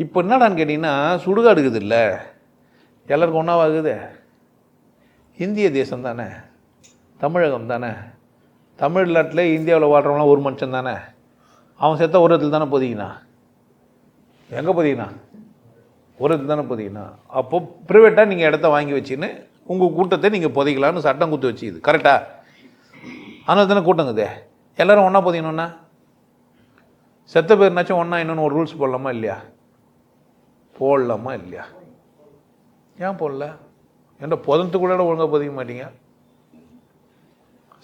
இப்போ என்னடான்னு கேட்டிங்கன்னா சுடுகாடு இருக்குது இல்லை எல்லாருக்கும் ஒன்றாவாகுது இந்திய தேசம் தானே. தமிழகம் தானே. தமிழ்நாட்டில் இந்தியாவில் வாழ்கிறவங்களாம் ஒரு மனுஷன் தானே. அவன் செத்த ஒரு இடத்துல தானே பொதிக்கினா எங்கே பொதிக்கினா ஒரு இடத்துல தானே பொதிக்கினா அப்போ ப்ரைவேட்டாக நீங்கள் இடத்த வாங்கி வச்சுன்னு உங்கள் கூட்டத்தை நீங்கள் புதைக்கலான்னு சட்டம் குத்து வச்சுக்குது கரெக்டாக அதனால தானே கூட்டங்குதே எல்லோரும் ஒன்றா பொதிக்கணும்னா செத்த பேர்னாச்சும் ஒன்றா இன்னொன்று ஒரு ரூல்ஸ் போடலாமா இல்லையா? போடலாமா இல்லையா? ஏன் போடல? ஏன்டா புதனத்துக்குள்ள ஒழுங்காக பதிக்க மாட்டீங்க.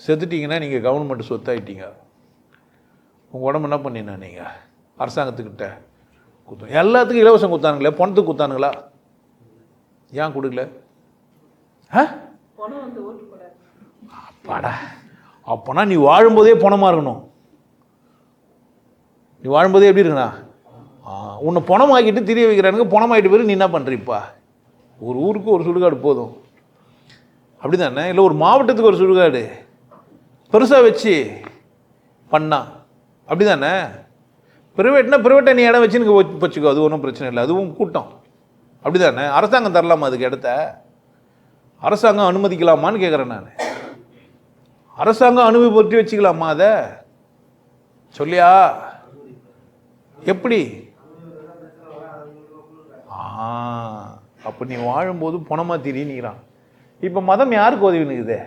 செத்துட்டீங்கன்னா நீங்கள் கவர்மெண்ட் சொத்தாயிட்டீங்க. உங்கள் உடம்பு என்ன பண்ணினா நீங்கள் அரசாங்கத்துக்கிட்ட குத்தம் எல்லாத்துக்கும் இலவசம் குத்தானுங்களே பணத்துக்கு குத்தானுங்களா? ஏன் கொடுக்கல? ஆ? அப்பாடா. அப்போனா நீ வாழும்போதே பணமாக இருக்கணும். நீ வாழும்போதே எப்படி இருக்கணா உன்னை பணமாக்கிட்டு திரிய வைக்கிறானுங்க பணமாகிட்டு போய் நீ என்ன பண்ணுறீப்பா ஒரு ஊருக்கு ஒரு சுடுகாடு போதும். அப்படி தானே இல்லை ஒரு மாவட்டத்துக்கு ஒரு சுடுகாடு. பெருசாக வச்சு பண்ணா. அப்படி தானே ப்ரைவேட்னா ப்ரைவேட்டை நீ இடம் வச்சுன்னு வச்சுக்கோ அது ஒன்றும் பிரச்சனை இல்லை. அதுவும் கூட்டம். அப்படி தானே அரசாங்கம் தரலாமா அதுக்கு இடத்த? அரசாங்கம் அனுமதிக்கலாமான்னு கேட்குறேன் நான். அரசாங்கம் அனுமதி வச்சுக்கலாமா அதை? சொல்லியா? எப்படி? ஆ அப்போ நீ வாழும்போது பணமாக திரி நிற்கிறான் இப்போ மதம் யாருக்கு உதவி நிற்குது